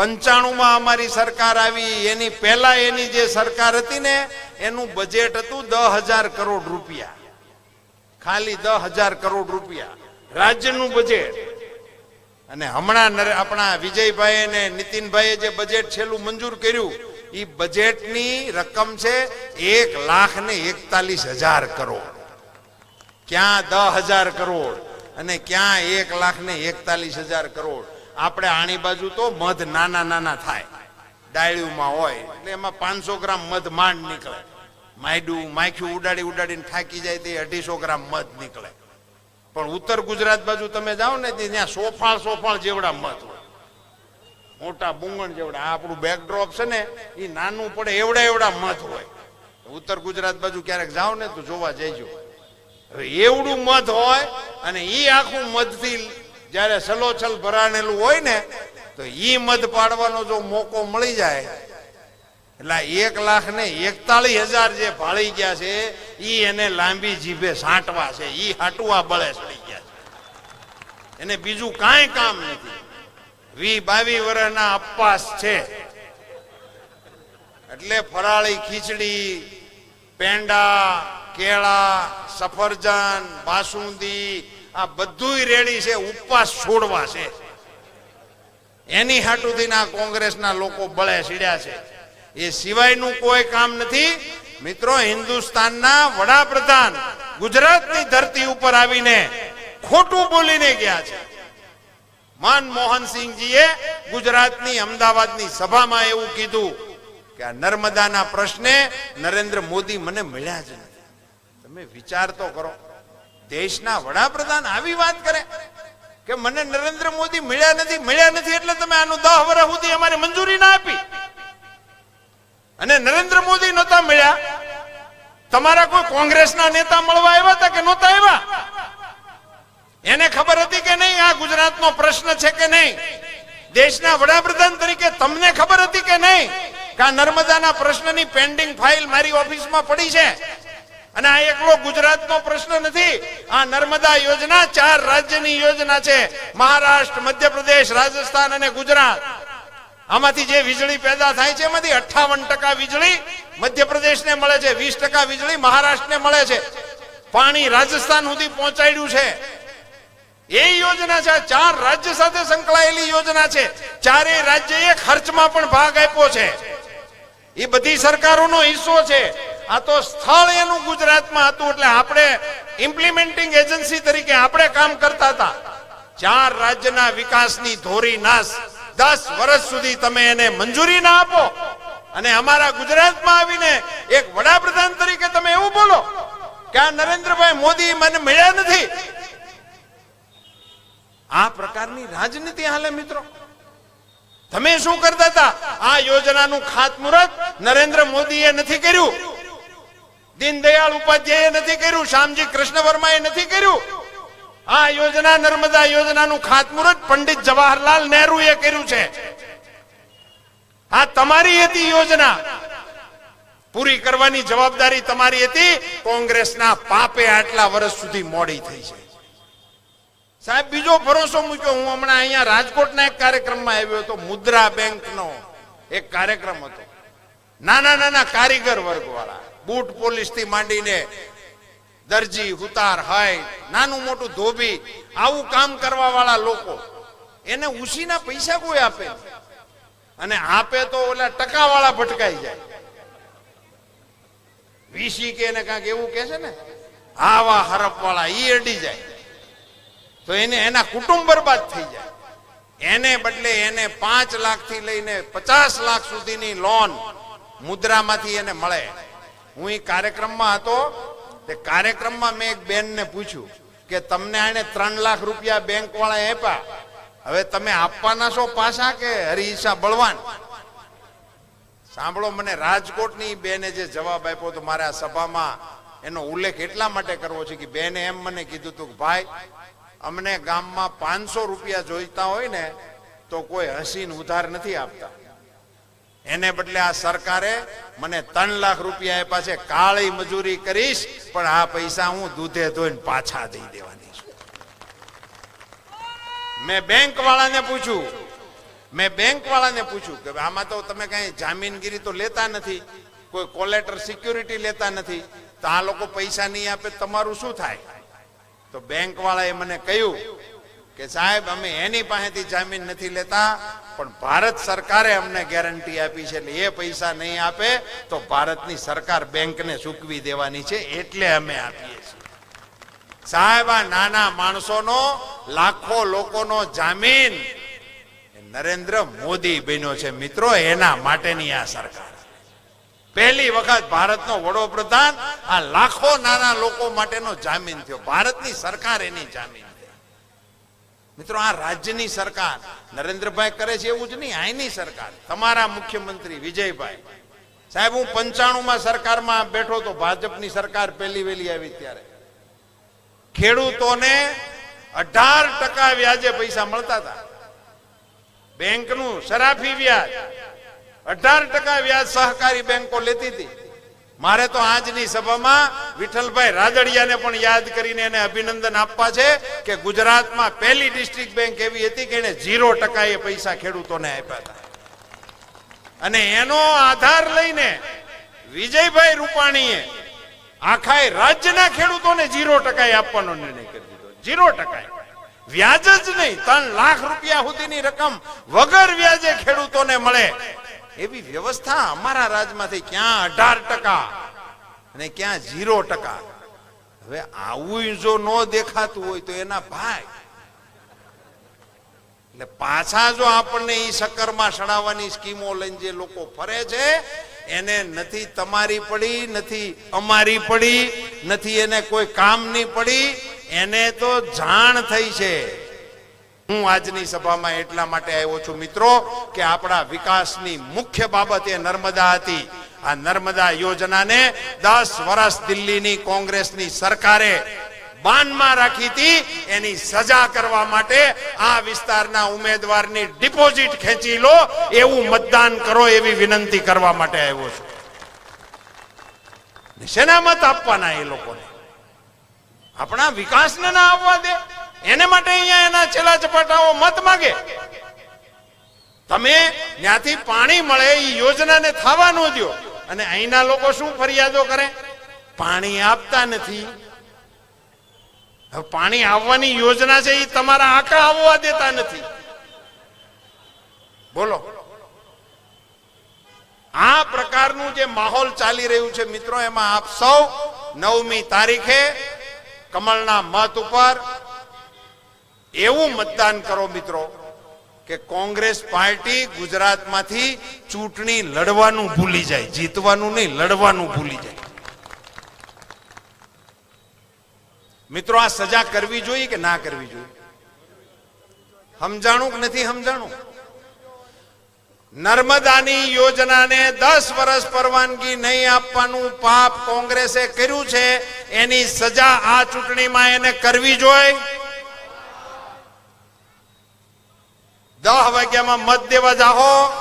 પંચાણુંમાં અમારી સરકાર આવી, એની પહેલા એની જે સરકાર હતી ને, એનું બજેટ હતું દસ હજાર કરોડ રૂપિયા. ખાલી દસ હજાર કરોડ રૂપિયા. રાજ્યનું બજેટ અને હમણાં આપણા વિજયભાઈ અને નીતિનભાઈએ જે બજેટ છેલ્લું મંજૂર કર્યું એ બજેટની રકમ છે એક લાખ ને એકતાલીસ હજાર કરોડ. ક્યાં દસ હજાર કરોડ અને ક્યાં એક લાખ ને એકતાલીસ હજાર કરોડ? આપણે આણી બાજુ તો મધ નાના નાના થાય. ડાળીઓમાં હોય, એટલે એમાં પાંચસો ગ્રામ મધ માંડ નીકળે. માયડું માખ્યું ઉડાડી ઉડાડીને થાકી જાય તે અઢીસો ગ્રામ મધ નીકળે. પણ ઉત્તર ગુજરાત બાજુ તમે જાઓ ને ત્યાં સોફાળ સોફાળ જેવડા મધ હોય. મોટા બુંગણ જેવડા. આ આપણું બેકડ્રોપ છે ને એ નાનું પડે એવડા એવડા મધ હોય. ઉત્તર ગુજરાત બાજુ ક્યારેક જાઓ ને તો જોવા જઈજો હવે એવડું મધ હોય અને એ આખું મધથી જ્યારે સલોછલ ભરાણેલું હોય ને, તો ઈ મધ પાડવાનો જો મોકો મળી જાય, એટલે એક લાખ ને એકતાલીસ હજાર જે ભાળી ગયા છે, ઈ એને લાંબી જીભે સાંટવા છે, ઈ હાટવા બળે સડી ગયા છે. એને બીજું કાંઈ કામ નથી. વી બાવી વર્ષના અપવાસ છે. એટલે ફરાળી ખીચડી, પેંડા, કેળા, સફરજન, બાસુંદી આ બધુંય રેડી છે, ઉપવાસ છોડવા છે. એની હાટુથી ના કોંગ્રેસના લોકો બળે સીડ્યા છે. એ સિવાયનું કોઈ કામ નથી. મિત્રો, હિન્દુસ્તાનના વડાપ્રધાન ગુજરાતની ધરતી ઉપર આવીને ખોટું બોલીને ગયા છે. મનમોહન સિંહજીએ ગુજરાતની અમદાવાદની સભામાં એવું કીધું કે આ નર્મદાના પ્રશ્ને નરેન્દ્ર મોદી મને મળ્યા જ નથી. તમે વિચાર તો કરો. દેશના વડાપ્રધાન આવી વાત કરે કે મને નરેન્દ્ર મોદી મળ્યા નથી મળ્યા નથી એટલે તમે આનું દહ વર્ષ સુધી અમારે મંજૂરી ના આપી. અને નરેન્દ્ર મોદી નહોતા મળ્યા. તમારા કોઈ કોંગ્રેસના નેતા મળવા આવ્યા હતા કે નહોતા આવ્યા? એને ખબર હતી કે નહીં, આ ગુજરાતનો પ્રશ્ન છે કે નહીં? દેશના વડાપ્રધાન તરીકે તમને ખબર હતી કે નહીં? કે આ નર્મદાના પ્રશ્નની પેન્ડિંગ ફાઇલ મારી ઓફિસમાં પડી છે? અને આ એકલો ગુજરાતનો પ્રશ્ન નથી. આ નર્મદા યોજના ચાર રાજ્યની યોજના છે. મહારાષ્ટ્ર, મધ્યપ્રદેશ, રાજસ્થાન અને ગુજરાત. આમાંથી જે વીજળી પેદા થાય છે એમાંથી અઠ્ઠાવન ટકા વીજળી મધ્યપ્રદેશને મળે છે. વીસ ટકા વીજળી મહારાષ્ટ્રને મળે છે. પાણી રાજસ્થાન સુધી પહોંચાડ્યું છે. એ યોજના છે. ચાર રાજ્ય સાથે સંકળાયેલી યોજના છે. ચારેય રાજ્યએ ખર્ચમાં પણ ભાગ આપ્યો છે. એ બધી સરકારોનો હિસ્સો છે. આ તો સ્થળ એનું ગુજરાતમાં હતું એટલે આપણે ઇમ્પ્લિમેન્ટિંગ એજન્સી તરીકે આપણે કામ કરતા હતા. ચાર રાજ્યના વિકાસની ધોરી નાશ. દસ વર્ષ સુધી તમે એને મંજૂરી ના આપો. અને અમારા ગુજરાતમાં આવીને એક વડાપ્રધાન તરીકે તમે એવું બોલો કે આ નરેન્દ્રભાઈ મોદી મને મળ્યા નથી. આ પ્રકારની રાજનીતિ હાલે મિત્રો. તમે શું કરતા હતા? આ યોજનાનું ખાતમુહૂર્ત નરેન્દ્ર મોદીએ નથી કર્યું. દીનદયાળ ઉપાધ્યાયે નથી કર્યું. શ્યામજી કૃષ્ણ વર્માએ નથી કર્યું. આ યોજના નર્મદા યોજનાનું ખાતમુહૂર્ત પંડિત જવાહરલાલ નહેરુએ કર્યું છે. આ તમારી હતી યોજના. પૂરી કરવાની જવાબદારી તમારી હતી. કોંગ્રેસના પાપે આટલા વર્ષ સુધી મોડી થઈ છે. સાહેબ, બીજો ભરોસો મૂક્યો. હું હમણાં અહીંયા રાજકોટના એક કાર્યક્રમમાં આવ્યો હતો, મુદ્રા બેંકનો એક કાર્યક્રમ હતો. નાના નાના કારીગર વર્ગ વાળા બૂટ પોલીસથી માંડીને દરજી, હુતાર, હાય, નાનું મોટું ધોબી, આવું કામ કરવા વાળા લોકો, એને ઉસીના પૈસા કોઈ આપે અને આપે તો ઓલા ટકા વાળા ભટકાઈ જાય. વીસી કે એને કાંઈક એવું કે છે ને, આવા હરફ વાળા ઈ અડી જાય. તો એને એના કુટુંબ બરબાદ થઈ જાય. એને બદલે એને પાંચ લાખથી લઈને પચાસ લાખ સુધીની લોન મુદ્રામાંથી એને મળે. હું એ કાર્યક્રમમાં હતો, તે કાર્યક્રમમાં મેં એક બેનને પૂછ્યું કે તમને આને ત્રણ લાખ રૂપિયા બેંક વાળા આપ્યા? હવે તમે આપવાના છો પાછા કે હરીસા બળવાન? સાંભળો, મને રાજકોટની બેને જે જવાબ આપ્યો તો મારે સભામાં એનો ઉલ્લેખ એટલા માટે કરવો છે કે બેને એમ મને કીધું હતું કે, ભાઈ અમને ગામમાં પાંચસો રૂપિયા જોઈતા હોય ને, તો કોઈ હસીન ઉધાર નથી આપતા. એને બદલે આ સરકારે મને ત્રણ લાખ રૂપિયા આપ્યા છે, કાળી મજૂરી કરીશ, પણ આ પૈસા હું દૂધે ધોઈને પાછા દઈ દેવાની છું. મેં બેંક વાળાને પૂછ્યું, મેં બેંક વાળાને પૂછ્યું કે આમાં તો તમે કઈ જામીનગીરી તો લેતા નથી, કોઈ કોલેટર સિક્યુરિટી લેતા નથી, તો આ લોકો પૈસા નહીં આપે તમારું શું થાય? તો બેંક વાળાએ મને કહ્યું કે સાહેબ, અમે એની પાસેથી જામીન નથી લેતા, પણ ભારત સરકારે અમને ગેરંટી આપી છે એટલે એ પૈસા નહીં આપે, તો ભારતની સરકાર બેંકને ચૂકવી દેવાની છે એટલે અમે આપીએ છીએ. સાહેબ, આ નાના માણસોનો, લાખો લોકોનો જામીન નરેન્દ્ર મોદી બન્યો છે. મિત્રો, એના માટેની આ સરકાર. પહેલી વખત ભારતનો વડોપ્રધાન આ લાખો નાના લોકો માટેનો જામીન થયો. ભારતની સરકાર એની જામીન મિત્રો, આ રાજ્યની સરકાર નરેન્દ્રભાઈ કરે છે એવું જ નહીં, આઈની સરકાર. તમારા મુખ્યમંત્રી વિજયભાઈ. સાહેબ, હું પંચાણું માં સરકારમાં બેઠો તો ભાજપની સરકાર પહેલી વેલી આવી ત્યારે. ખેડૂતોને અઢાર ટકા વ્યાજે પૈસા મળતા હતા. બેંકનું શરાફી વ્યાજ અઢાર ટકા વ્યાજ સહકારી બેંકો લેતી હતી. મારે તો આજની સભામાં વિઠ્ઠલભાઈ રાદડિયાને પણ યાદ કરીને એને અભિનંદન આપવા છે કે ગુજરાતમાં પહેલી ડિસ્ટ્રિક્ટ બેંક એવી હતી કે એને ઝીરો ટકાએ પૈસા ખેડૂતોને આપ્યા હતા. અને એનો આધાર લઈને વિજયભાઈ રૂપાણીએ આખા રાજ્યના ખેડૂતોને ઝીરો ટકાએ આપવાનો નિર્ણય કરી દીધો. ઝીરો ટકાએ. વ્યાજ જ નહીં, ત્રણ લાખ રૂપિયા સુધીની રકમ વગર વ્યાજે ખેડૂતોને મળે. એવી વ્યવસ્થા અમારા રાજમાંથી ક્યાં અઢાર ટકા અને ક્યાં ઝીરો ટકા. હવે આવું જો ન દેખાતું હોય તો એના ભાઈ. એટલે પાછા જો આપણને એ શક્કરમાં સડાવવાની સ્કીમો લઈને જે લોકો ફરે છે, એને નથી તમારી પડી, નથી અમારી પડી, નથી એને કોઈ કામની પડી, એને તો જાણ થઈ છે. હું આજની સભામાં એટલા માટે આવ્યો છું, મિત્રો, કે આપણા વિકાસની મુખ્ય બાબત એ નર્મદા હતી. આ નર્મદા યોજનાને દસ વર્ષ દિલ્હીની કોંગ્રેસની સરકારે બાનમાં રાખી હતી. એની સજા કરવા માટે આ વિસ્તારના ઉમેદવારની ડિપોઝિટ ખેંચી લો, એવું મતદાન કરો એવી વિનંતી કરવા માટે આવ્યો છું. શેના મત આપવાના એ લોકોને? આપણા વિકાસને ના આવવા દે. એને માટે અહીંયા એના છેલ્લા ચપાટાઓ મત માગે. તમે ત્યાંથી પાણી મળે એ યોજનાને થવા ન દો અને અહીંના લોકો શું ફરિયાદો કરે? પાણી આપતા નથી. પાણી આવવાની યોજના છે એ તમારા આંકડા આવવા દેતા નથી. બોલો. આ પ્રકારનું જે માહોલ ચાલી રહ્યું છે મિત્રો, એમાં આપ સૌ નવમી તારીખે કમળના મત ઉપર એવું મતદાન કરો મિત્રો કે કોંગ્રેસ પાર્ટી ગુજરાતમાંથી ચૂંટણી લડવાનું ભૂલી જાય, જીતવાનું નહીં, લડવાનું ભૂલી જાય. મિત્રો, આ સજા કરવી જોઈએ કે ના કરવી જોઈએ? સમજાણું કે નથી સમજાણું? નર્મદાની યોજનાને દસ વર્ષ પરવાનગી નહીં આપવાનું પાપ કોંગ્રેસે કર્યું છે, એની સજા આ ચૂંટણીમાં એને કરવી જોઈએ? દહ વાગ્યામાં મત દેવા જાહો.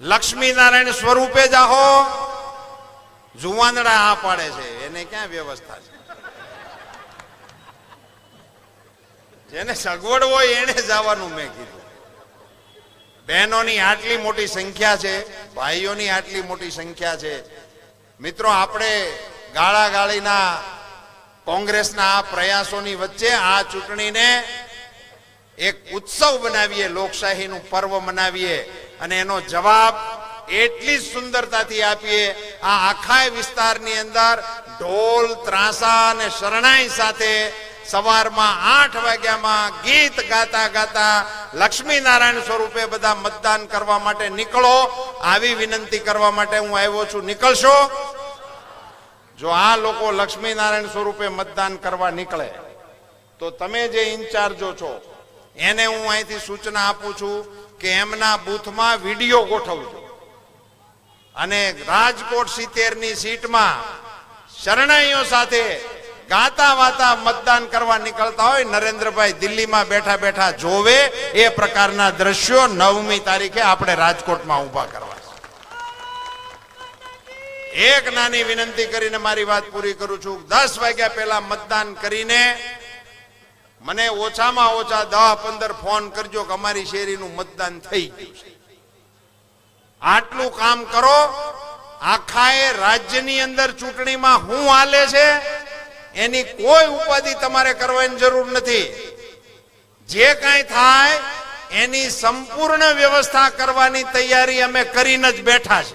લક્ષ્મી નારાયણ સ્વરૂપે જાહો. જુવાનડા આ પાડે છે. એને ક્યાં વ્યવસ્થા છે? જેને સગવડ હોય એને જવાનું મેં કીધું. બહેનોની આટલી મોટી સંખ્યા છે, ભાઈઓની આટલી મોટી સંખ્યા છે. મિત્રો, આપણે ગાળા ગાળીના કોંગ્રેસના આ પ્રયાસોની વચ્ચે આ ચૂંટણીને એક ઉત્સવ બનાવીએ લોકશાહીનું પર્વ મનાવીએ અને એનો જવાબ એટલી જ સુંદરતાથી આપીએ, આ આખા વિસ્તારની અંદર ઢોલ, ત્રાસા અને શરણાઈ સાથે સવારમાં આઠ વાગ્યામાં ગીત ગાતા ગાતા લક્ષ્મી નારાયણ સ્વરૂપે બધા મતદાન કરવા માટે નીકળો. આવી વિનંતી કરવા માટે હું આવ્યો છું. નીકળશો? જો આ લોકો લક્ષ્મી નારાયણ સ્વરૂપે મતદાન કરવા નીકળે, તો તમે જે ઇન્ચાર્જો છો એને હું અહીંથી સૂચના આપું છું કે એમના બૂથમાં વીડિયો ગોઠવજો. અને રાજકોટ સિત્તેરની સીટમાં શરણાઈઓ સાથે ગાતા વાતા મતદાન કરવા નીકળતા હોય, નરેન્દ્રભાઈ દિલ્હીમાં બેઠા બેઠા જોવે એ પ્રકારના દ્રશ્યો નવમી તારીખે આપણે રાજકોટમાં ઊભા કરવા. એક નાની વિનંતી કરીને મારી વાત પૂરી કરું છું. દસ વાગ્યા પહેલા મતદાન કરીને મને ઓછામાં ઓછા દહ પંદર ફોન કરજો કે અમારી શેરીનું મતદાન થઈ ગયું છે. આટલું કામ કરો આખા એ રાજ્યની અંદર ચૂંટણીમાં હું હાલે છે, એની કોઈ ઉપાધિ તમારે કરવાની જરૂર નથી. જે કાંઈ થાય, એની સંપૂર્ણ વ્યવસ્થા કરવાની તૈયારી અમે કરીને જ બેઠા છે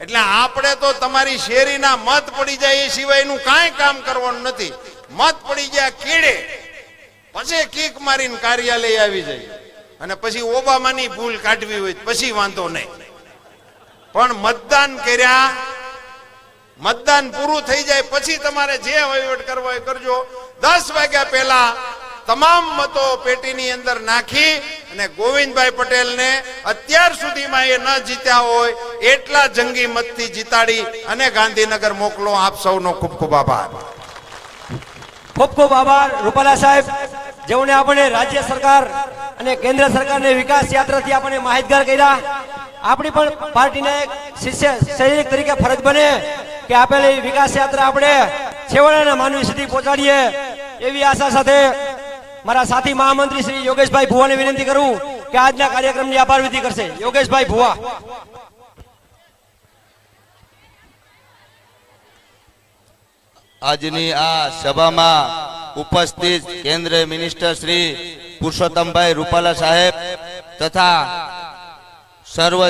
એટલે આપણે તો તમારી શેરીના મત પડી જાય એ સિવાયનું કાંઈ કામ કરવાનું નથી. મત પડી ગયા કીડે પછી કીક મારીને કાર્યાલય આવી જાય. અને પછી ઓબામાની ભૂલ કાઢવી હોય પછી વાંધો નહીં. પણ મતદાન કર્યા, મતદાન પૂરું થઈ જાય પછી તમારે જે વહીવટ કરવો એ કરજો. દસ વાગ્યા પહેલા તમામ મતો પેટીની અંદર નાખી અને ગોવિંદભાઈ પટેલને અત્યાર સુધીમાં એ ન જીત્યા હોય એટલા જંગી મતથી જીતાડી અને ગાંધીનગર મોકલો. આપ સૌનો ખૂબ ખૂબ આભાર. ખૂબ ખૂબ આભાર, રૂપાલા સાહેબ. જેઓને આપણે રાજ્ય સરકાર અને કેન્દ્ર સરકારને વિકાસ યાત્રાથી આપણે માહિતગાર કર્યા. આપણી પણ પાર્ટીને એક શિષ્ય સૈનિક તરીકે ફરજ બને કે આપેલી વિકાસ યાત્રા આપણે છેવાડાના માનવી સુધી પહોંચાડીએ એવી આશા સાથે મારા સાથી મહામંત્રી શ્રી યોગેશભાઈ ભુવાને વિનંતી કરું કે આજના કાર્યક્રમની આભાર વિધિ કરશે. યોગેશભાઈ ભુવા. આજની આ સભામાં ઉપસ્થિત કેન્દ્રીય મિનિસ્ટર શ્રી પુરુષોત્તમભાઈ રૂપાલા સાહેબ તથા સર્વ